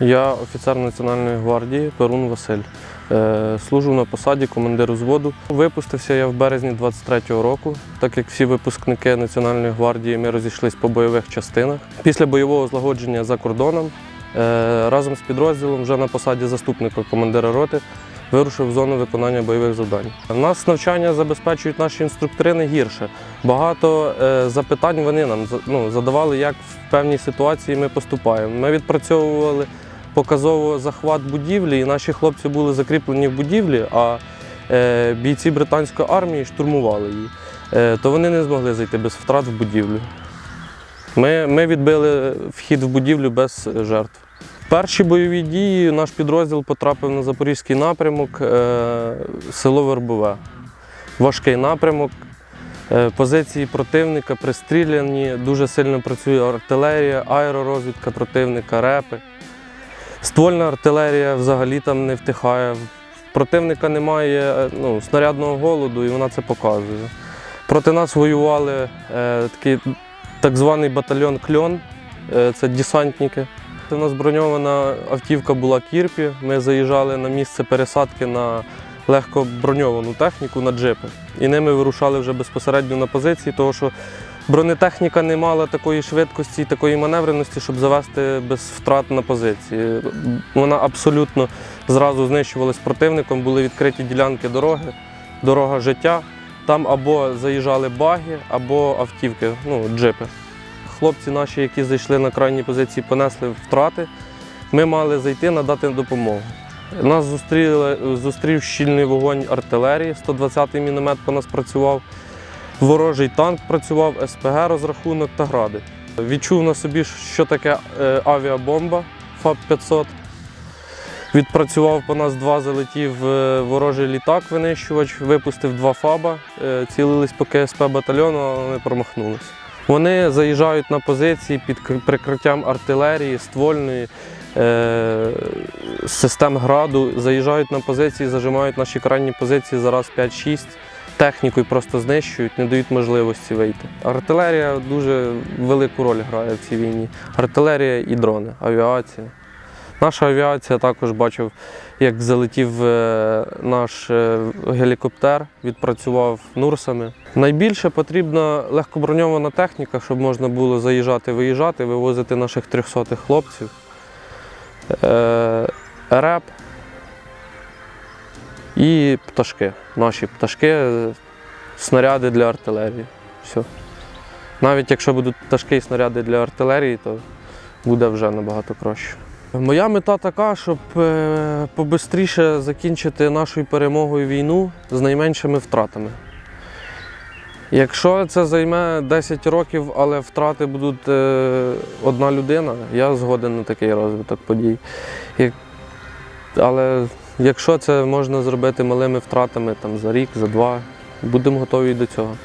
Я офіцер Національної гвардії Перун Василь. Е, Служу на посаді командир взводу. Випустився я в березні 23-го року. Так як всі випускники Національної гвардії, ми розійшлись по бойових частинах. Після бойового злагодження за кордоном е, разом з підрозділом вже на посаді заступника командира роти вирушив в зону виконання бойових завдань. У нас навчання забезпечують наші інструктори не гірше. Багато е, запитань вони нам ну, задавали, як в певній ситуації ми поступаємо. Ми відпрацьовували показово захват будівлі, і наші хлопці були закріплені в будівлі, а е, бійці британської армії штурмували її. Е, то вони не змогли зайти без втрат в будівлю. Ми, ми відбили вхід в будівлю без жертв. Перші бойові дії наш підрозділ потрапив на запорізький напрямок, е, село Вербове. Важкий напрямок. Позиції противника пристріляні, дуже сильно працює артилерія, аеророзвідка противника, репи. Ствольна артилерія взагалі там не втихає. Противника немає е, ну, снарядного голоду, і вона це показує. Проти нас воювали е, такий так званий батальйон Кльон, е, це десантники. У нас броньована автівка була Кірпі. Ми заїжджали на місце пересадки на легко броньовану техніку на джипи. І ними вирушали вже безпосередньо на позиції, тому що бронетехніка не мала такої швидкості і такої маневреності, щоб завести без втрат на позиції. Вона абсолютно зразу знищувалась противником, були відкриті ділянки дороги, дорога життя. Там або заїжджали баги, або автівки, ну, джипи. Хлопці наші, які зайшли на крайні позиції, понесли втрати. Ми мали зайти надати допомогу. Нас зустріли, зустрів щільний вогонь артилерії, 120-й міномет по нас працював, ворожий танк працював, СПГ розрахунок та гради. Відчув на собі, що таке е, авіабомба ФАБ-500. Відпрацював по нас два, залетів е, ворожий літак-винищувач, випустив два ФАБа, е, цілились по КСП батальйону, але вони промахнулись. Вони заїжджають на позиції під прикриттям артилерії, ствольної, е, систем граду, заїжджають на позиції, зажимають наші крайні позиції зараз 5-6. Технікою просто знищують, не дають можливості вийти. Артилерія дуже велику роль грає в цій війні. Артилерія і дрони, авіація. Наша авіація також бачив, як залетів е, наш е, гелікоптер, відпрацював нурсами. Найбільше потрібна легкоброньована техніка, щоб можна було заїжджати, виїжджати, вивозити наших 300 хлопців. Е, РЕП і пташки. Наші пташки, е, снаряди для артилерії. Все. Навіть якщо будуть пташки і снаряди для артилерії, то буде вже набагато краще. Моя мета така, щоб е, побистріше закінчити нашою перемогою війну з найменшими втратами. Якщо це займе 10 років, але втрати будуть е, одна людина, я згоден на такий розвиток подій. Але якщо це можна зробити малими втратами там, за рік, за два, будемо готові до цього.